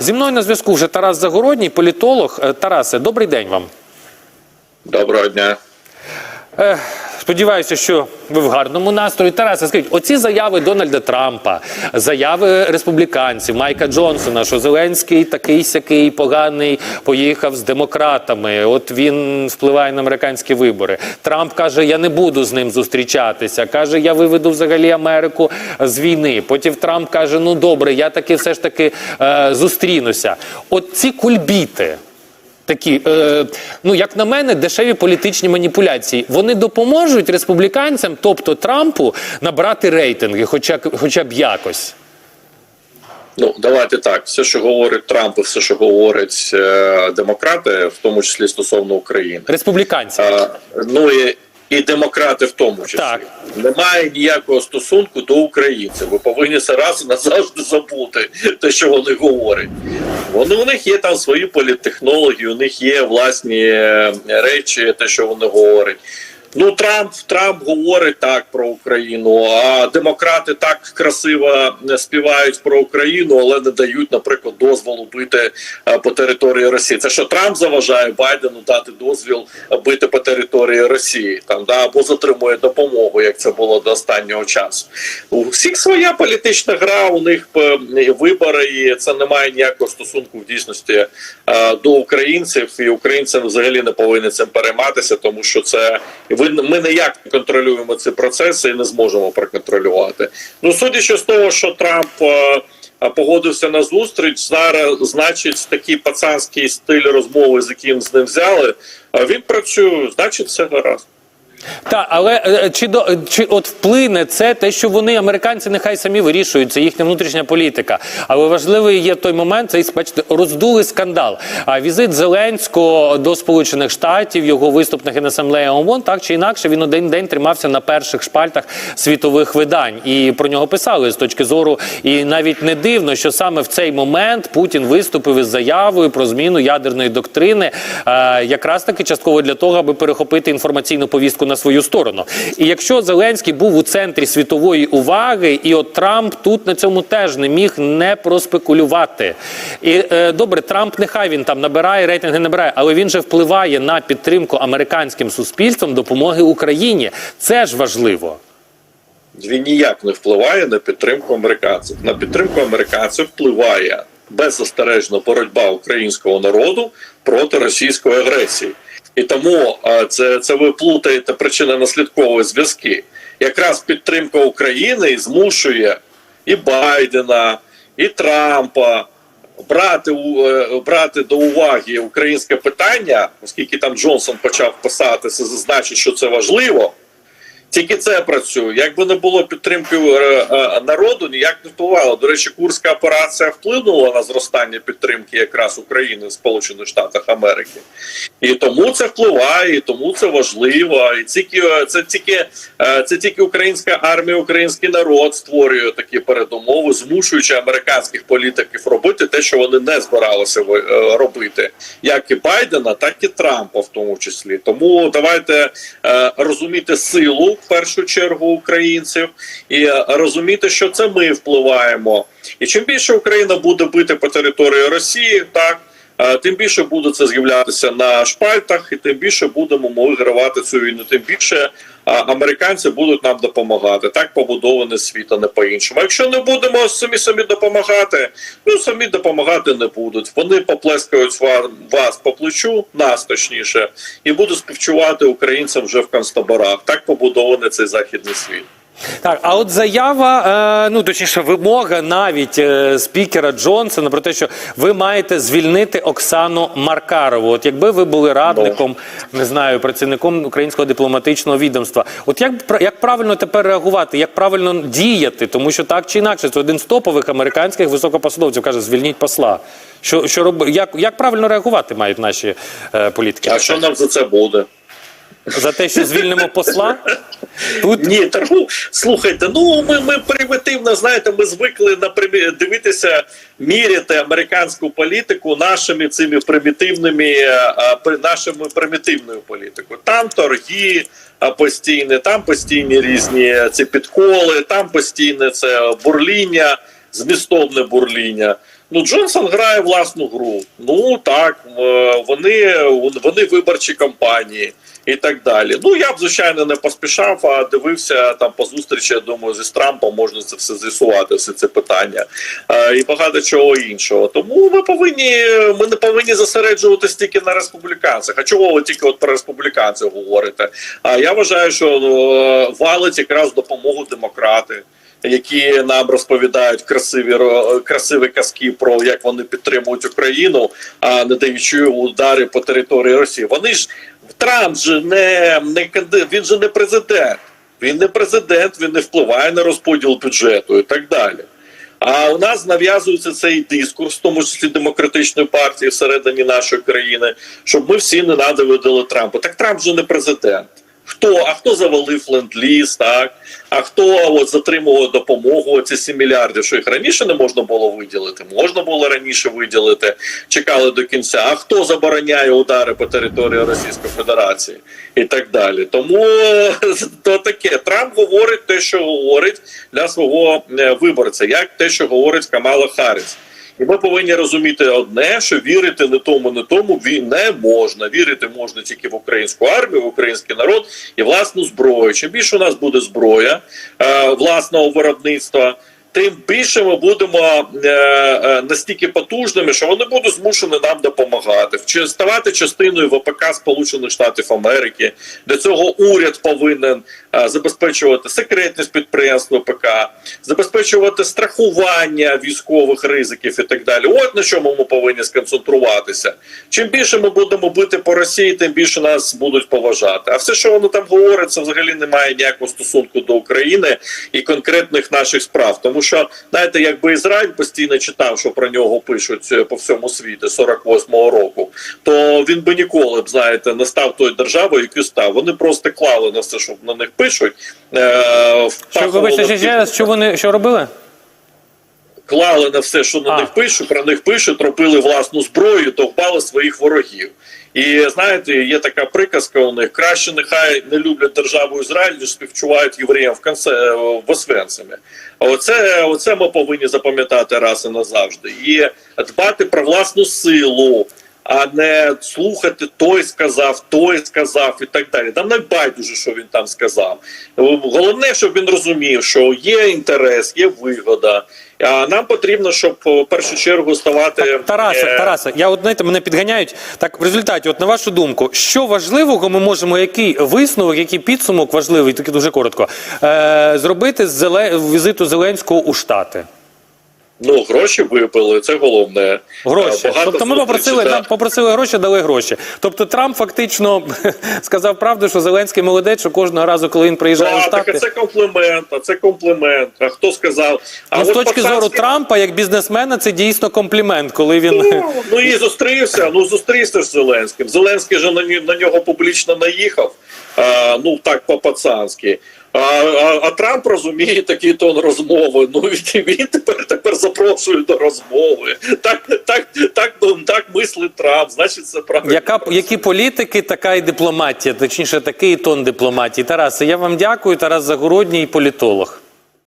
Зі мною на зв'язку вже Тарас Загородній, політолог. Е, Тарасе, добрий день вам. Доброго дня. Сподіваюся, що ви в гарному настрої. Тарасе, скажіть, оці заяви Дональда Трампа, заяви республіканців Майка Джонсона, що Зеленський такий сякий поганий поїхав з демократами. От він впливає на американські вибори. Трамп каже: Я не буду з ним зустрічатися. каже, я виведу взагалі Америку з війни. Потім Трамп каже: Ну добре, я таки все ж таки е, зустрінуся. От ці кульбіти. Такі, е, ну як на мене, дешеві політичні маніпуляції. Вони допоможуть республіканцям, тобто Трампу, набрати рейтинги, хоча, хоча б якось. Ну давайте так. Все, що говорить Трамп, і все, що говорять е, демократи, в тому числі стосовно України, Республіканці. е, ну і, і демократи в тому числі Так. немає ніякого стосунку до українців. Ви повинні це раз і назавжди забути те, що вони говорять. Вони у них є там свої політтехнології, у них є власні е, речі, те, що вони говорять. Ну, Трамп Трамп говорить так про Україну, а демократи так красиво співають про Україну, але не дають, наприклад, дозволу бити е, по території Росії. Це що Трамп заважає Байдену дати дозвіл бити по території Росії, там да або затримує допомогу, як це було до останнього часу. У всіх своя політична гра, у них е, вибори, і це не має ніякого стосунку в дійсності е, до українців, і українцям взагалі не повинні цим перейматися, тому що це ви ми ніяк не контролюємо ці процеси і не зможемо проконтролювати. Ну судячи з того, що Трамп. е, погодився на зустріч. Зараз, значить, такий пацанський стиль розмови, з яким з ним взяли. а Він працює, значить, все гаразд. Так, але е, чи до е, чи от вплине це те, що вони американці нехай самі вирішують, це їхня внутрішня політика. Але важливий є той момент, цей бачите, роздули скандал. А візит Зеленського до Сполучених Штатів, його виступ на генасамблеї ООН, так чи інакше, він один день тримався на перших шпальтах світових видань, і про нього писали з точки зору. І навіть не дивно, що саме в цей момент Путін виступив із заявою про зміну ядерної доктрини, е, якраз таки частково для того, аби перехопити інформаційну повістку на свою сторону. І якщо Зеленський був у центрі світової уваги, і от Трамп тут на цьому теж не міг не проспекулювати. І е, добре, Трамп нехай він там набирає рейтинги, набирає, але він же впливає на підтримку американським суспільством допомоги Україні. Це ж важливо. Він ніяк не впливає на підтримку американців. На підтримку американців впливає беззастережна боротьба українського народу проти російської агресії. І тому це, це ви плутаєте причини наслідкові зв'язки. Якраз підтримка України змушує і Байдена, і Трампа брати е, брати до уваги українське питання, оскільки там Джонсон почав писати, це значить, що це важливо. Тільки це працює. Якби не було підтримки е, е, народу, ніяк не впливало. До речі, курська операція вплинула на зростання підтримки якраз України в Сполучених Штатах Америки, і тому це впливає, і тому це важливо. І тільки е, це тільки це тільки українська армія, український народ створює такі передумови, змушуючи американських політиків робити те, що вони не збиралися робити, як і Байдена, так і Трампа, в тому числі. Тому давайте розуміти силу в першу чергу українців і розуміти, що це ми впливаємо. І чим більше Україна буде бити по території Росії, так. Е, Тим більше буде це з'являтися на шпальтах, і тим більше будемо ми вигравати цю війну. Тим більше американці будуть нам допомагати. Так побудований світ, а не по-іншому. Якщо не будемо самі самі допомагати, ну самі допомагати не будуть. Вони поплескають ва- вас по плечу, нас точніше, і будуть співчувати українцям вже в концтаборах. Так побудований цей західний світ. Так, а от заява, е, ну точніше, вимога навіть е, спікера Джонсона про те, що ви маєте звільнити Оксану Маркарову. От якби ви були радником, не знаю, працівником українського дипломатичного відомства, от як як правильно тепер реагувати, як правильно діяти, тому що так чи інакше, це один з топових американських високопосадовців каже, звільніть посла. Що що роб... як, як правильно реагувати мають наші е, політики? А що нам за це буде? За те, що звільнимо посла? Тут Ні, та ну слухайте, ну ми, ми примітивно, знаєте, ми звикли на дивитися, міряти американську політику нашими цими примітивними, е, е, нашими примітивною політикою. Там торги е, постійні, там постійні різні ці підколи, там постійне це бурління, змістовне бурління. Ну, Джонсон грає власну гру. Ну так, вони, вони виборчі кампанії і так далі. Ну я б звичайно не поспішав, а дивився там по зустрічі. Я думаю, зі Трампом можна це все з'ясувати, все це питання е, і багато чого іншого. Тому ми повинні ми не повинні зосереджуватись тільки на республіканцях. А чого ви тільки от про республіканців говорите? А я вважаю, що е, валить якраз допомогу демократи які нам розповідають красиві красиві казки про як вони підтримують Україну, а не даючи удари по території Росії. Вони ж Трамп же не, не він же не президент. Він не президент, він не впливає на розподіл бюджету і так далі. А у нас нав'язується цей дискурс, в тому числі демократичної партії всередині нашої країни, щоб ми всі ненавиділи Трампа. Так Трамп же не президент. Хто, а хто завалив ленд-ліз, так? А хто от затримував допомогу? Ці 7 мільярдів, що їх раніше не можна було виділити? Можна було раніше виділити, чекали до кінця. А хто забороняє удари по території Російської Федерації і так далі? Тому то таке. Трамп говорить те, що говорить для свого е, виборця, як те, що говорить Камала Харріс. І ми повинні розуміти одне, що вірити не тому, не тому не можна. Вірити можна тільки в українську армію, в український народ і власну зброю. Чим більше у нас буде зброя е, власного виробництва, тим більше ми будемо е, е, настільки потужними, що вони будуть змушені нам допомагати, ставати частиною ВПК Сполучених Штатів Америки. Для цього уряд повинен е, забезпечувати секретність підприємств ВПК, забезпечувати страхування військових ризиків і так далі. От на чому ми повинні сконцентруватися. Чим більше ми будемо бити по Росії, тим більше нас будуть поважати. А все, що воно там говорить, це взагалі не має ніякого стосунку до України і конкретних наших справ. Тому знаєте, якби Ізраїль постійно читав, що про нього пишуть е, по всьому світу 48-го року, то він би ніколи б знаєте не став тою державою, яку став. Вони просто клали на все, що на них пишуть. Е, Що, вибачте, ще, ще раз, що вони що робили? клали на все, що на А. них пишуть, про них пишуть, робили власну зброю, довбали своїх ворогів. І знаєте, є така приказка у них: краще нехай не люблять державу Ізраїль, ніж співчувають євреям в конце в Освенцимі. Оце, оце ми повинні запам'ятати раз і назавжди. І дбати про власну силу. А не слухати той сказав, той сказав і так далі. Там не байдуже, що він там сказав. Головне, щоб він розумів, що є інтерес, є вигода. А нам потрібно, щоб в першу чергу ставати Тараса. Тараса, я от знаєте, мене підганяють. Так, в результаті, от на вашу думку, що важливого ми можемо, який висновок, який підсумок важливий, таки дуже коротко, е, зробити з візиту Зеленського у Штати? Ну гроші випили, це головне. Гроші. Е, багато тобто ми попросили, да. нам попросили гроші, дали гроші. Тобто Трамп фактично сказав правду, що Зеленський молодець, що кожного разу, коли він приїжджає у Да, так, Штати. а це комплімент, а це комплімент. А хто сказав? А Ну, з точки зору Трампа, як бізнесмена, це дійсно комплімент, коли він. Ну, ну і зустрівся. Ну зустрівся з Зеленським. Зеленський же на, на нього публічно наїхав. А, ну так по-пацанськи. А, а, а Трамп розуміє такий тон розмови. Ну він, він тепер тепер запрошує до розмови. Так, так, так, ну, так мислить Трамп. Значить, це правильно. Яка які політики, така і дипломатія, точніше, такий тон дипломатії. Тарасе, я вам дякую. Тарас Загородній, політолог.